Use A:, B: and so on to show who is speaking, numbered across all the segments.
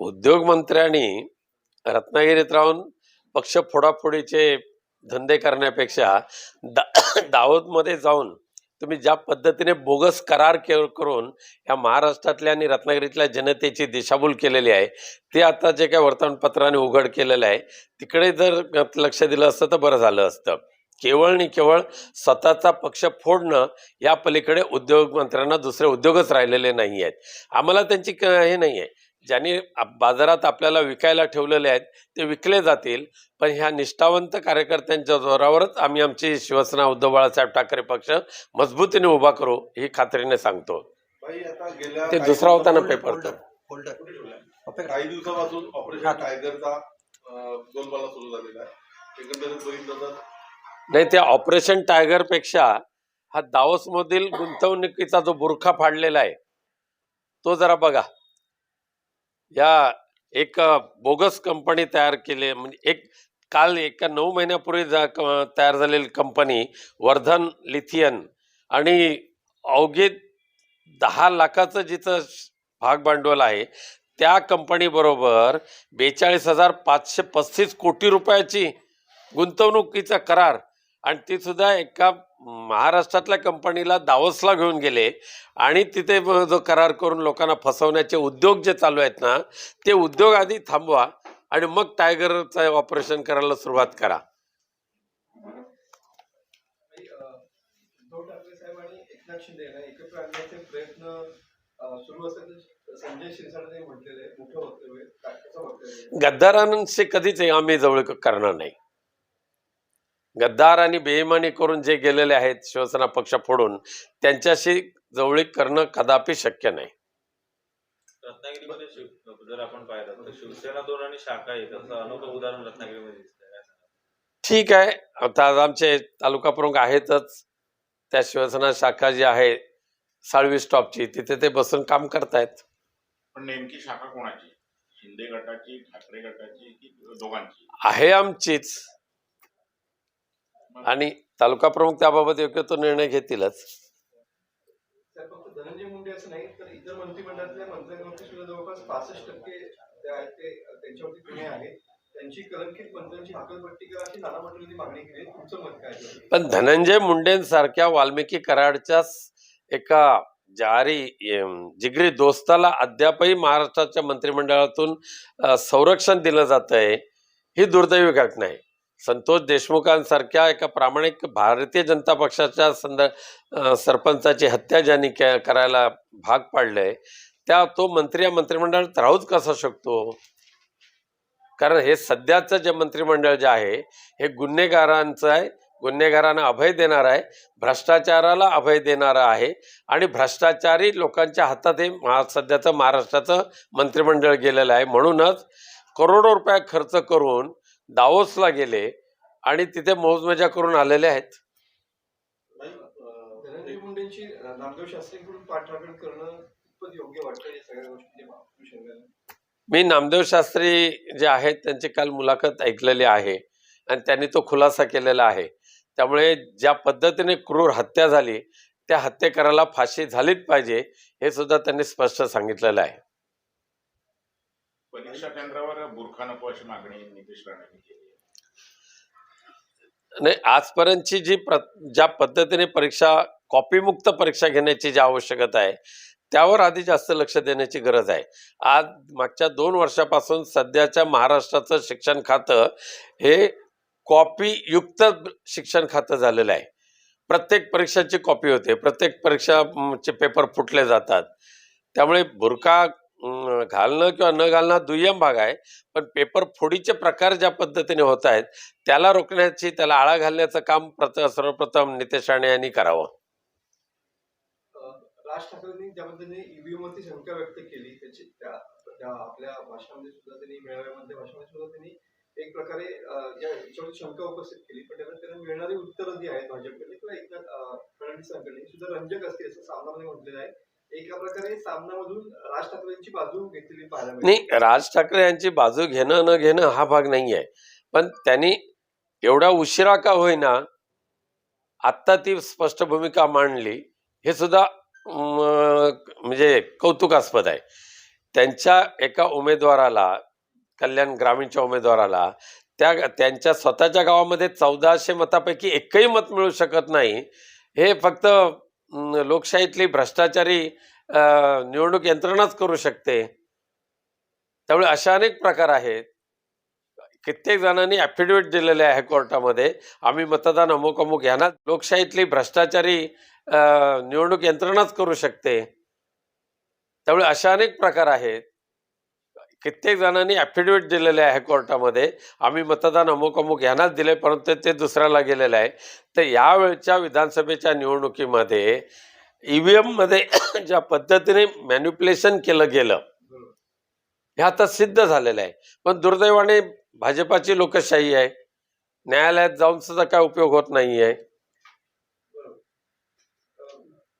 A: उद्योगमंत्र्यांनी रत्नागिरीत राहून पक्ष फोडाफोडीचे धंदे करण्यापेक्षा दा दाहोदमध्ये जाऊन तुम्ही ज्या पद्धतीने बोगस करार के करून या महाराष्ट्रातल्या आणि रत्नागिरीतल्या जनतेची दिशाभूल केलेली आहे ते आता जे काय वर्तमानपत्राने उघड केलेलं आहे तिकडे जर लक्ष दिलं असतं तर बरं झालं असतं. केवळ आणि केवळ स्वतःचा पक्ष फोडणं या पलीकडे उद्योगमंत्र्यांना दुसरे उद्योगच राहिलेले नाही आहेत आम्हाला त्यांची हे नाही आहे ज्यांनी बाजारात आपल्याला विकायला ठेवलेले आहेत ते विकले जातील. पण ह्या निष्ठावंत कार्यकर्त्यांच्या जोरावरच आम्ही आमची शिवसेना उद्धव बाळासाहेब ठाकरे पक्ष मजबूतीने उभा करू ही खात्रीने सांगतो. ते दुसरा होता ना पेपर तो
B: होल्डर
C: कुठे ठेवलाय?
B: होल्डर
C: काही दिवसापासून. ऑपरेशन टायगरचा अं, गोलमाला सुरू झालेला आहे. एकंदरीत बघितलं तर?
A: नाही त्या ऑपरेशन टायगरपेक्षा हा दावोस मधील गुंतवणुकीचा जो बुरखा फाडलेला आहे तो जरा बघा. या एक बोगस कंपनी तयार केली म्हणजे एक काल एका नऊ महिन्यापूर्वी जा क- तयार झालेली कंपनी वर्धन लिथियन आणि अवघे दहा लाखाचं जिचं श- भाग भांडवल आहे त्या कंपनीबरोबर बेचाळीस हजार पाचशे पस्तीस कोटी रुपयाची गुंतवणुकीचा करार आणि ती सुद्धा एका महाराष्ट्रातल्या कंपनीला दावोसला घेऊन गेले आणि तिथे जो करार करून लोकांना फसवण्याचे उद्योग जे चालू आहेत ना ते उद्योग आधी थांबवा आणि मग टायगरचं ऑपरेशन करायला सुरुवात करा? गद्दारांशी कधीच आम्ही जवळ करणार नाही गद्दार आणि बेईमानी करून जे गेलेले आहेत शिवसेना पक्ष फोडून त्यांच्याशी जवळीक करणं कदापि शक्य नाही.
D: रत्नागिरीमध्ये शिव जर आपण पाहिलं तर शिवसेना दोन आणि शाखा एक असं अनोखं उदाहरण रत्नागिरीमध्ये दिसतंय. काय सांगाल?
A: ठीक आहे. आता आज आमचे तालुका प्रमुख आहेतच. त्या शिवसेना शाखा जी आहे साळवी स्टॉपची तिथे ते बसून काम करतायत.
E: पण नेमकी शाखा कोणाची? शिंदे गटाची ठाकरे गटाची की दोघांची?
A: आहे आमचीच. आणि तालुका प्रमुख त्याबाबत योग्य तो निर्णय घेतीलच? पण धनंजय मुंडेंसारख्या वाल्मिकी कराडच्या एका जारी जिगरी दोस्ताला अद्यापही महाराष्ट्राच्या मंत्रिमंडळातून संरक्षण दिलं जात आहे ही दुर्दैवी घटना आहे. संतोष देशमुखांसारख्या एका प्रामाणिक भारतीय जनता पक्षाच्या संद सरपंचाची हत्या ज्यांनी के- करायला भाग पाडलंय त्या तो मंत्री या मंत्रिमंडळात राहूच कसा शकतो? कारण हे सध्याचं जे मंत्रिमंडळ जे आहे हे गुन्हेगारांचं आहे गुन्हेगारांना अभय देणार आहे भ्रष्टाचाराला अभय देणारं आहे आणि भ्रष्टाचारी लोकांच्या हातात हे महा सध्याचं महाराष्ट्राचं मंत्रिमंडळ गेलेलं आहे. म्हणूनच करोडो रुपये खर्च करून दावोसला गेले आणि तिथे मौजमजा करून आलेले आहेत. मी नामदेव शास्त्री जे आहेत त्यांची काल मुलाखत ऐकलेली आहे आणि त्यांनी तो खुलासा केलेला आहे. त्यामुळे ज्या पद्धतीने क्रूर हत्या झाली त्या हत्येकराला फाशी झालीच पाहिजे हे सुद्धा त्यांनी स्पष्ट सांगितलेलं आहे.
E: परीक्षा केंद्रावर बुरखा नको अशी मागणी नितीश राणेंनी केली
A: नाही आजपर्यंतची जी प्र ज्या पद्धतीने परीक्षा कॉपीमुक्त परीक्षा घेण्याची जी आवश्यकता आहे त्यावर आधी जास्त लक्ष देण्याची गरज आहे. आज मागच्या दोन वर्षापासून सध्याच्या महाराष्ट्राचं शिक्षण खातं हे कॉपीयुक्त शिक्षण खातं झालेलं आहे. प्रत्येक परीक्षाची कॉपी होते प्रत्येक परीक्षाचे पेपर फुटले जातात. त्यामुळे बुरखा घालणं किंवा न घालणं दुय्यम भाग आहे. पण पेपर फोडीचे प्रकार ज्या पद्धतीने होत आहेत त्याला रोखण्याची त्याला आळा घालण्याचं काम सर्वप्रथम नितेश राणे यांनी करावं.
F: राज ठाकरेंनी ज्या पद्धतीने ईव्हीएम वरती शंका व्यक्त केली त्याची त्या आपल्या भाषणामध्ये सुद्धा त्यांनी मेळाव्यामध्ये भाषणामध्ये सुद्धा त्यांनी एक प्रकारे अं, शंका उपस्थित केली. पण त्यांना त्यांना मिळणारी उत्तरं जी आहेत भाजपकडे किंवा एकनाथ अं, फडणवीसांकडे सुद्धा रंजक असते असं सामनामध्ये म्हटलेलं आहे. एका प्रकारे सामनामधून राज बाजू घेतलेली पाहायला मिळते.
A: नाही राज ठाकरे यांची बाजू घेणं न घेणं हा भाग नाही आहे पण त्यांनी एवढा उशिरा का होईना आत्ता ती स्पष्ट भूमिका मांडली हे सुद्धा अं, म्हणजे कौतुकास्पद आहे. त्यांच्या एका उमेदवाराला कल्याण ग्रामीणच्या उमेदवाराला त्या त्यांच्या स्वतःच्या गावामध्ये चौदाशे मतापैकी एकही मत मिळू शकत नाही. हे फक्त लोकशाहीतली भ्रष्टाचारी निवडणूक यंत्रणाच करू शकते. त्यामुळे अशा अनेक प्रकार आहेत. कित्येक जणांनी ॲफिडेविट दिलेले आहे कोर्टामध्ये. आम्ही मतदान अमुक अमुक यांना लोकशाहीतली भ्रष्टाचारी निवडणूक यंत्रणाच करू शकते. त्यामुळे अशा अनेक प्रकार आहेत. कित्येक जणांनी ॲफिडेविट दिलेले आहे कोर्टामध्ये. आम्ही मतदान अमुक अमुक यांनाच दिले परंतु ते दुसऱ्याला गेलेलं आहे. तर यावेळच्या विधानसभेच्या निवडणुकीमध्ये ई व्ही एममध्ये ज्या पद्धतीने मॅन्युप्युलेशन केलं गेलं हे आता सिद्ध झालेलं आहे. पण दुर्दैवाने भाजपाची लोकशाही आहे. न्यायालयात जाऊन सुद्धा काय उपयोग होत नाही आहे
F: अं,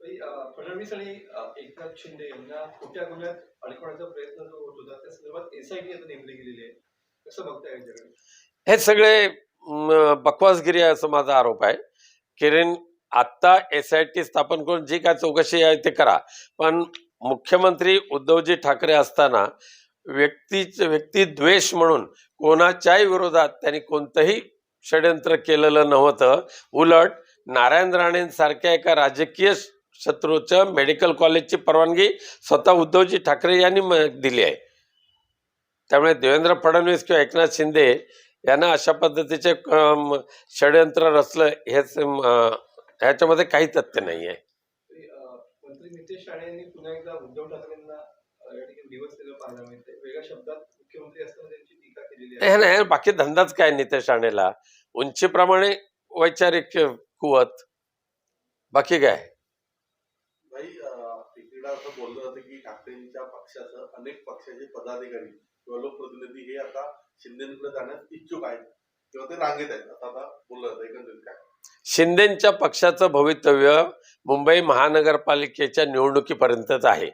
F: ताई, अं, फडणवीस आणि एकनाथ शिंदे यांना खोट्या गुन्ह्यात अडकवण्याचा प्रयत्न जो होत होता त्या संदर्भात एसआयटी आता नेमली गेलेली आहे. कसं बघताय यांच्याकडे?
A: हे सगळे बकवासगिरी आहे असं माझा आरोप आहे. किरण आत्ता एस आय टी स्थापन करून जी काय चौकशी आहे ते करा. पण मुख्यमंत्री उद्धवजी ठाकरे असताना व्यक्तीच व्यक्ती द्वेष म्हणून कोणाच्याही विरोधात त्यांनी कोणतंही षडयंत्र केलेलं नव्हतं. उलट नारायण राणेंसारख्या एका राजकीय शत्रूचं मेडिकल कॉलेजची परवानगी स्वतः उद्धवजी ठाकरे यांनी दिली आहे. त्यामुळे देवेंद्र फडणवीस किंवा एकनाथ शिंदे यांना अशा पद्धतीचे षडयंत्र रचलं हेच ह्याच्यामध्ये काही तथ्य नाही आहे. हे नाही बाकी धंदाच काय नितेश राणेला? उंचीप्रमाणे वैचारिक कुवत. बाकी काय?
C: अं, एकीकडे असं बोललं जातं की ठाकरेंच्या पक्षाचं अनेक पक्षाचे पदाधिकारी किंवा लोकप्रतिनिधी हे आता शिंदेकडे जाण्यास इच्छुक आहेत किंवा ते रांगेत आहेत. असं आता बोललं जातं एकंदरीत काय?
A: शिंदेच्या पक्षाचं भवितव्य मुंबई महानगरपालिकेच्या निवडणुकीपर्यंतच आहे.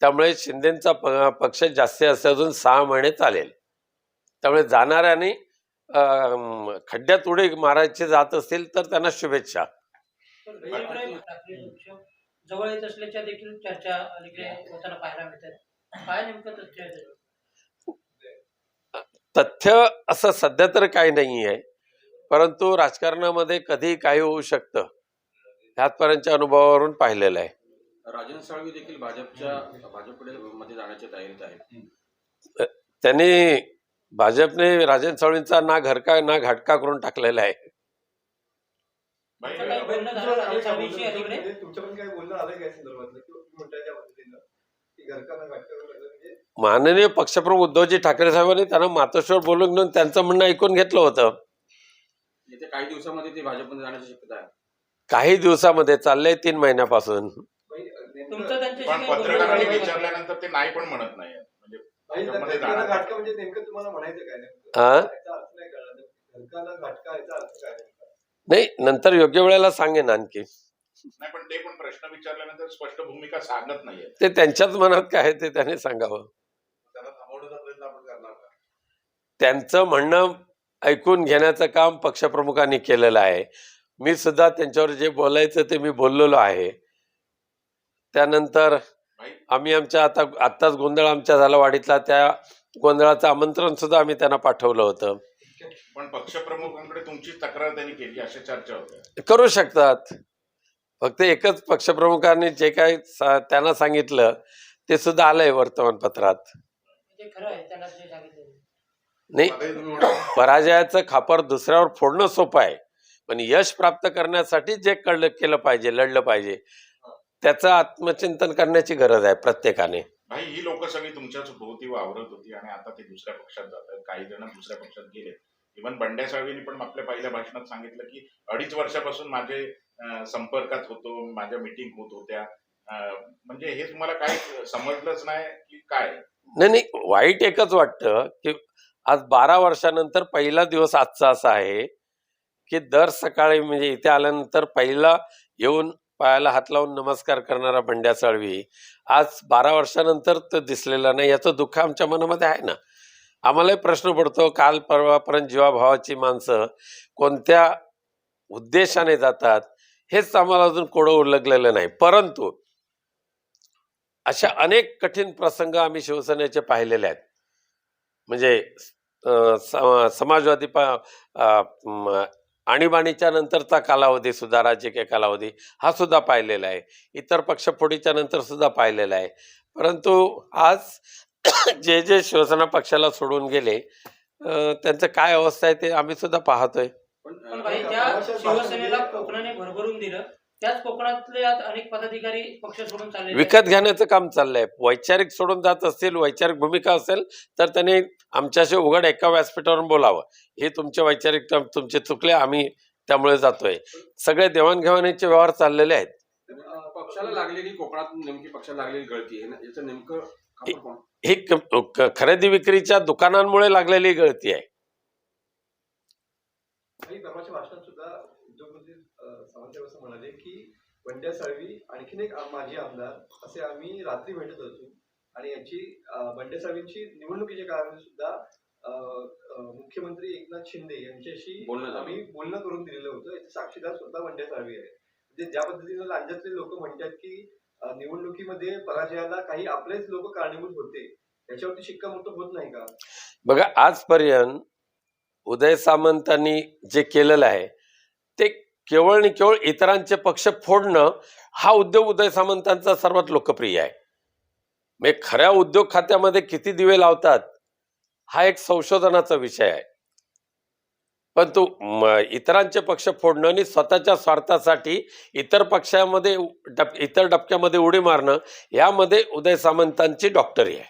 A: त्यामुळे शिंदेचा पक्ष जास्तीत जास्त अजून सहा महिने चालेल. त्यामुळे जाणाऱ्याने खड्ड्यात उडी मारायचे जात असतील तर त्यांना शुभेच्छा.
B: जवळ येत असल्याच्या देखील चर्चा अलीकडे होताना पाहायला मिळतात. काय नेमकं तथ्य आहे?
A: तथ्य असं सध्या तर काही नाही आहे परंतु राजकारणामध्ये कधी काही होऊ शकतं. ह्यातपर्यंतच्या अनुभवावरून पाहिलेलं आहे.
G: राजन साळवी देखील भाजपच्या भाजपकडे मध्ये जाण्याच्या तयारीत आहेत.
A: त्यांनी भाजपने राजन साळवींचा ना घरका ना घाटका करून टाकलेला आहे.
B: तुमचं काही बोलणं झालं राजन साळवींशी
F: तुमचं-
B: अलीकडे?
F: तुमच्या पण काही बोलणं आलं काय संदर्भातलं किंवा तुम्ही म्हणताय त्या पद्धतीनं की घरकांना म्हणजे
A: माननीय पक्षप्रमुख उद्धवजी ठाकरे साहेबांनी त्यांना मातोश्वर बोलून घेऊन त्यांचं म्हणणं ऐकून घेतलं होतं
G: येत्या काही दिवसामध्ये ते भाजपमध्ये जाण्याची शक्यता आहे
A: काही दिवसामध्ये चाललंय तीन महिन्यापासून
F: भाई, नेमकं-
B: तुमचं त्यांच्याशी
E: पण
B: काही बोलणं
E: पत्रकारांनी
B: झालं का?
E: विचारल्यानंतर ते नाही पण म्हणत नाही म्हणजे
F: भाई, त्या
E: त्याच्यामध्ये
F: घरकांना
E: जाणार.
F: घाटका म्हणजे नेमकं तुम्हाला म्हणायचं काय नेमकं
A: हा?
F: याचा अर्थ नाही कळला घाटका याचा अर्थ काय नेमका
A: नाही नंतर योग्य वेळेला सांगेन आणखी.
E: नाही पण ते पण प्रश्न विचारल्यानंतर स्पष्ट भूमिका सांगत नाहीये.
A: ते त्यांच्याच मनात काय आहे ते त्याने सांगावं. त्यांचं म्हणणं ऐकून घेण्याचं काम पक्षप्रमुखांनी केलेलं आहे. मी सुद्धा त्यांच्यावर जे बोलायचं ते मी बोललेलो आहे. त्यानंतर आम्ही आमच्या आता आत्ताच गोंधळ आमच्या झाला वाडीतला त्या गोंधळाचं आमंत्रण सुद्धा आम्ही त्यांना पाठवलं होतं.
E: पण पक्षप्रमुखांकडे तुमची तक्रार त्यांनी केली अशा चर्चा होत्या.
A: करू शकतात. फक्त एकच पक्षप्रमुखांनी जे काही सा- त्यांना सांगितलं ते सुद्धा आलंय वर्तमानपत्रात.
B: ते खरं आहे त्यांना जे सांगितलं.
A: नाही पराजयाचं खापर दुसऱ्यावर फोडणं सोपं आहे. पण यश प्राप्त करण्यासाठी जे कळलं केलं पाहिजे लढलं पाहिजे त्याचं आत्मचिंतन करण्याची गरज आहे प्रत्येकाने.
E: भाई ही लोक सगळी तुमच्याच भोवती वावरत होती आणि आता ते दुसऱ्या पक्षात जात आहेत काही जण दुसऱ्या पक्षात गेले इव्हन बंड्या साळवींनी पण आपल्या पहिल्या भाषणात सांगितलं की अडीच वर्षापासून माझे संपर्कात होतो माझ्या मिटिंग होत होत्या. म्हणजे हे तुम्हाला काय समजलंच नाही की काय?
A: नाही नाही वाईट एकच वाटतं की आज बारा वर्षानंतर पहिला दिवस आजचा असा आहे की दर सकाळी म्हणजे इथे आल्यानंतर पहिला येऊन पायाला हात लावून नमस्कार करणारा बंड्या साळवी आज बारा वर्षानंतर तो दिसलेला नाही याचं दुःख आमच्या मनामध्ये आहे ना. आम्हालाही प्रश्न पडतो काल परवापर्यंत जीवाभावाची माणसं कोणत्या उद्देशाने जातात हेच आम्हाला अजून कोडं उलगलेलं नाही. परंतु अशा अनेक कठीण प्रसंग आम्ही शिवसेनेचे पाहिलेले आहेत. म्हणजे समाजवादी प आणीबाणीच्या नंतरचा कालावधी सुद्धा राजकीय कालावधी हा सुद्धा पाहिलेला आहे. इतर पक्षफोडीच्या नंतर सुद्धा पाहिलेला आहे. परंतु आज जे जे शिवसेना पक्षाला सोडून गेले त्यांचं काय अवस्था आहे ते आम्ही सुद्धा पाहतोय.
G: पण
B: पण
G: अं,
B: भाई ज्या शिवसेनेला कोकणाने भरभरून दिलं त्याच कोकणातले आज अनेक पदाधिकारी पक्ष सोडून चालले आहेत.
A: विकत घेण्याचं काम चाललंय. वैचारिक सोडून जात असतील वैचारिक भूमिका असेल तर त्यांनी आमच्याशी उघड एका व्यासपीठावर बोलावं. हे तुमचे वैचारिक तुमचे चुकले आम्ही त्यामुळे जातोय. सगळे देवाणघेवाणीचे व्यवहार चाललेले आहेत.
G: पक्षाला लागलेली कोकणात नेमकी पक्षाला लागलेली गळती आहे ना याचं नेमकं
A: ही खरेदी विक्रीच्या दुकानांमुळे लागलेली गळती आहे.
F: आणखीन एक माजी आमदार असे आम्ही रात्री भेटत होतो. आणि याची अं, बंड्या साळवींची निवडणुकीच्या काळामध्ये सुद्धा मुख्यमंत्री एकनाथ शिंदे यांच्याशी. आम्ही बोलणं करून दिलेलं होतं. याचे साक्षीदार सुद्धा बंड्या साळवी आहे म्हणजे ज्या पद्धतीनं राज्यातले लोक म्हणतात की अं, निवडणुकीमध्ये पराजयाला काही आपलेच लोक कारणीभूत होते. याच्यावरती शिक्कामोर्तब होत नाही का?
A: बघा आजपर्यंत उदय सामंतांनी जे केलेलं आहे ते केवळ आणि केवळ इतरांचे पक्ष फोडणं हा उद्योग उदय सामंतांचा सर्वात लोकप्रिय आहे. म्हणजे खऱ्या उद्योग खात्यामध्ये किती दिवे लावतात हा एक संशोधनाचा विषय आहे. पण तो म, इतरांचे पक्ष फोडणं आणि स्वतःच्या स्वार्थासाठी इतर पक्षामध्ये डब इतर डबक्यामध्ये उडी मारणं यामध्ये उदय सामंतांची डॉक्टरी आहे.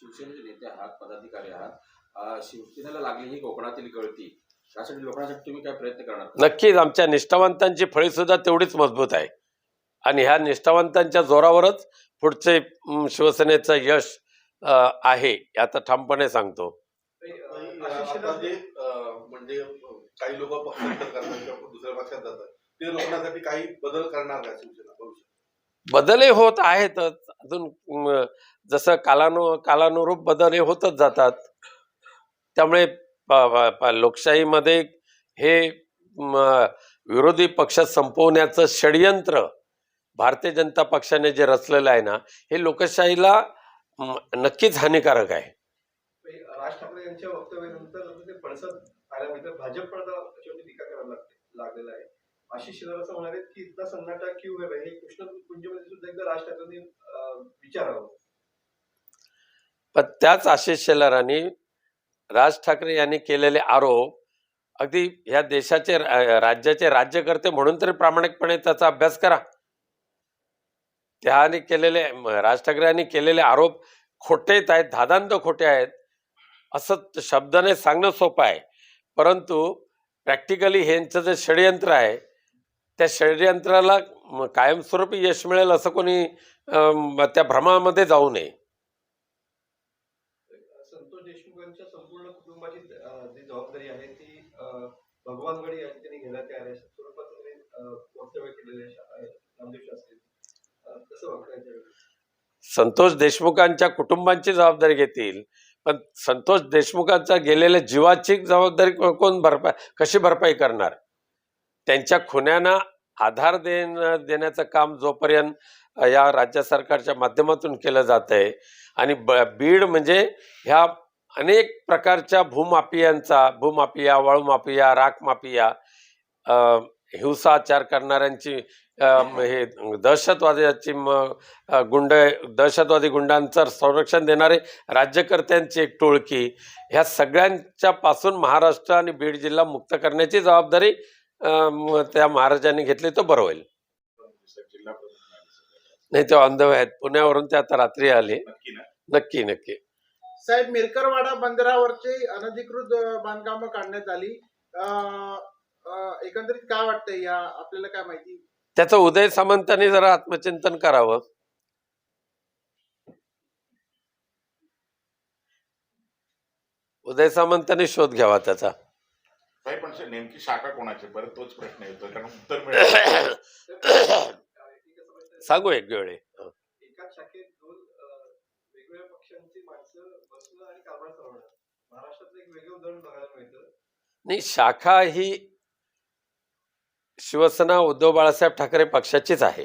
G: शिवसेनेचे नेते आहात पदाधिकारी आहात. शिवसेनेला कोकणातील गळती. यासाठी लोकांसाठी तुम्ही काय प्रयत्न करणार?
A: नक्कीच आमच्या निष्ठावंतांची फळी सुद्धा तेवढीच मजबूत आहे. आणि ह्या निष्ठावंतांच्या जोरावरच पुढचे शिवसेनेचं यश आहे आता ठामपणे सांगतो.
C: आता जे म्हणजे काही लोक पक्षांतर करतात किंवा दुसऱ्या पक्षात जातात ते रोखण्यासाठी काही बदल करणार का शिवसेना भविष्यात
A: बदलही होत आहेतच. अजून जसं कालानु कालानुरूप बदलही होतच जातात. त्यामुळे लोकशाहीमध्ये हे विरोधी पक्ष संपवण्याचं षडयंत्र भारतीय जनता पक्षाने जे रचलेलं आहे ना हे लोकशाहीला नक्कीच हानिकारक आहे.
F: ठाकरे यांच्या वक्तव्यानंतर ते पडसाद आल्यानंतर भाजप पण आता त्याच्यावरती टीका करायला लागते लागलेला आहे. आशिष शेलार असं म्हणाले की इतका सन्नाटा क्यू है हे कृष्ण कुंजमध्ये सुद्धा एकदा राज ठाकरेंनी विचारावं.
A: पण त्याच आशिष शेलारांनी राज ठाकरे यांनी केलेले आरोप अगदी ह्या देशाचे राज्याचे राज्यकर्ते म्हणून तरी प्रामाणिकपणे त्याचा अभ्यास करा. त्याने केलेले राज ठाकरे यांनी केलेले आरोप खोटेच आहेत धादांत खोटे आहेत. असं शब्दाने सांगणं सोपं आहे. परंतु प्रॅक्टिकली ह्यांचं जे षडयंत्र आहे त्या षडयंत्राला कायमस्वरूपी यश मिळेल असं कोणी त्या भ्रमामध्ये जाऊ नये.
F: संतोष देशमुखांच्या संपूर्ण कुटुंबाची अं, जी जबाबदारी आहे ती अं, भगवानगडी यांनी त्यांनी घेण्यात आहे अशा स्वरूपात त्यांनी अं, वक्तव्य केलेले आहे नामदेव शास्त्री. अं, कसं वाटतं याच्याकडे
A: संतोष देशमुखांच्या कुटुंबांची जबाबदारी घेतील. पण संतोष देशमुखांचा गेलेल्या जीवाची जबाबदारी कोण भरपाई कशी भरपाई करणार? त्यांच्या खुन्यांना आधार देण देण्याचं काम जोपर्यंत या राज्य सरकारच्या माध्यमातून केलं जात आहे आणि ब बीड म्हणजे ह्या अनेक प्रकारच्या भूमाफियांचा भूमाफिया वाळूमाफिया राखमाफिया हिंसाचार करणाऱ्यांची हे दहशतवाद्याची गुंड दहशतवादी गुंडांचं संरक्षण देणारे राज्यकर्त्यांची एक टोळकी ह्या सगळ्यांच्या पासून महाराष्ट्र आणि बीड जिल्हा मुक्त करण्याची जबाबदारी त्या महाराजांनी घेतली तर बरं होईल. नाही ते ऑन द वे आहेत. पुण्यावरून ते आता रात्री आले.
E: नक्की
A: नक्की
H: साहेब मिरकरवाडा बंदरावरची अनधिकृत बांधकामं काढण्यात आली. अ, एकंदरीत काय वाटतंय? या आपल्याला काय माहिती?
A: त्याचं उदय सामंतांनी जरा आत्मचिंतन करावं. उदय सामंतांनी शोध घ्यावा त्याचा.
E: साहेब पण नेमकी शाखा कोणाची? परत तोच प्रश्न येतो कारण उत्तर मिळत
A: सांगू एक वेळे.
F: एकाच शाखेत दोन अं, वेगवेगळ्या पक्षांची माणसं बसणं आणि कारभार चालवणं. महाराष्ट्रातलं एक वेगळं उदाहरण बघायला मिळतं.
A: नाही शाखा ही शिवसेना उद्धव बाळासाहेब ठाकरे पक्षाचीच आहे.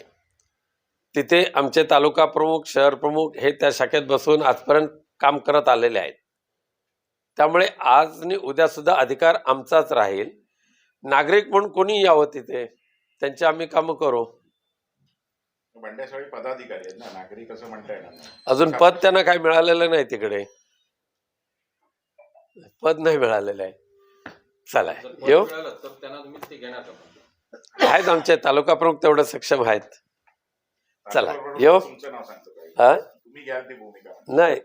A: तिथे आमचे तालुका प्रमुख शहर प्रमुख हे त्या शाखेत बसून आजपर्यंत काम करत आलेले आहेत. त्यामुळे आज आणि उद्या सुद्धा अधिकार आमचाच राहील. नागरिक म्हणून कोणी यावं तिथे? त्यांची आम्ही कामं करू.
E: पदाधिकारी आहेत ना नागरिक असं म्हणता येणार नाही.
A: अजून पद त्यांना काही मिळालेलं नाही तिकडे. पद नाही मिळालेलं आहे. चला येऊ? आहेत आमचे तालुका प्रमुख तेवढं सक्षम आहेत. चला, येऊ. हा? नाही.